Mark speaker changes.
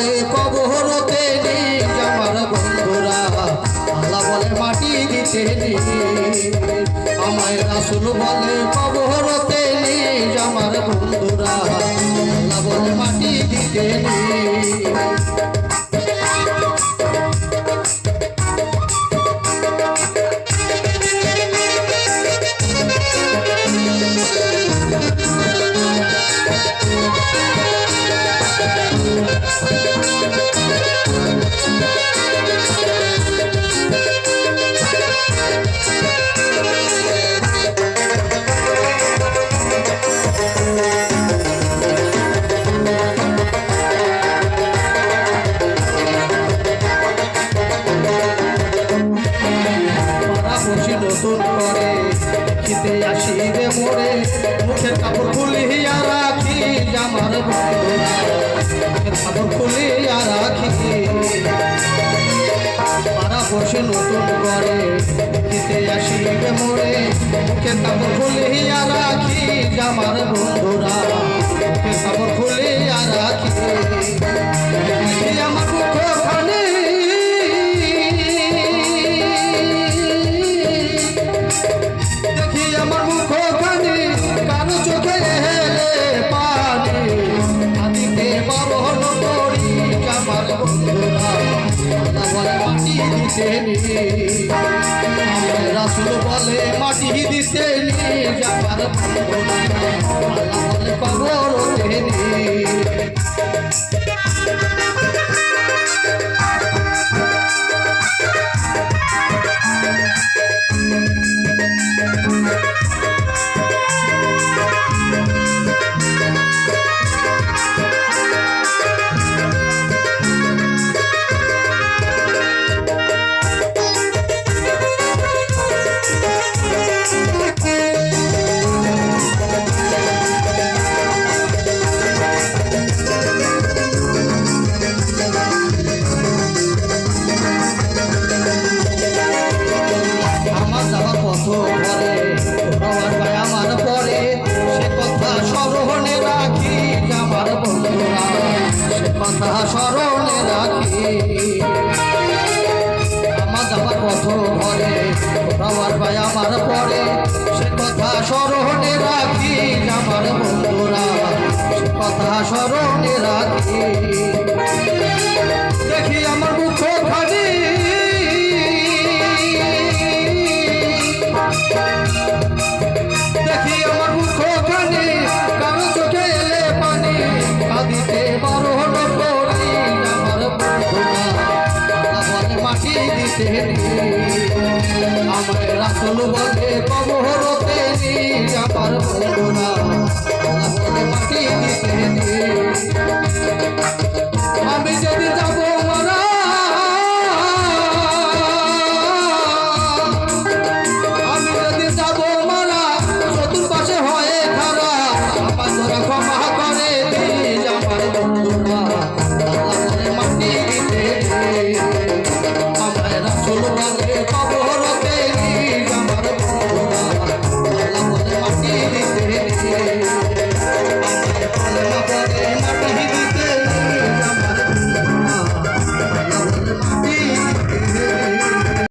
Speaker 1: বলে কবরতে নেই আমার বন্ধুরা। আল্লাহ বলে, মাটি দিতে নেই। আমায় রাসুল বলে কবরতে নেই আমার বন্ধুরা। আল্লাহ বলে, মাটি দিতে নেই। নতুন করে খেতে আসি রে মোড়ে মুখের কাপড় খুলিয়া রাখি আমার মুখের কাপড় খুলিয়া রাখি। পাড়া বসে নতুন করে খেতে আসি রে মোড়ে মুখের কাপড় খুলিয়া রাখি আমার বন্ধুরা। মুখের কাপড় আমার মুখ খানি কারও চোখে হেলে পানি। আদিতে বারণ করি, আমার বন্ধুরা? মাটি দিতে রাসুল বলে, মাটি দিতে আমার বন্ধুরা কবর নি। কথা স্মরণে রাখি। আমার যাওয়ার কত ঘরে আমার ভাই আমার পরে, সে কথা স্মরণে রাখি আমার বন্ধুরা, সে কথা স্মরণে রাখি। আমার রাসুল বলে কবরতে আমার বলো না মাটি দিতে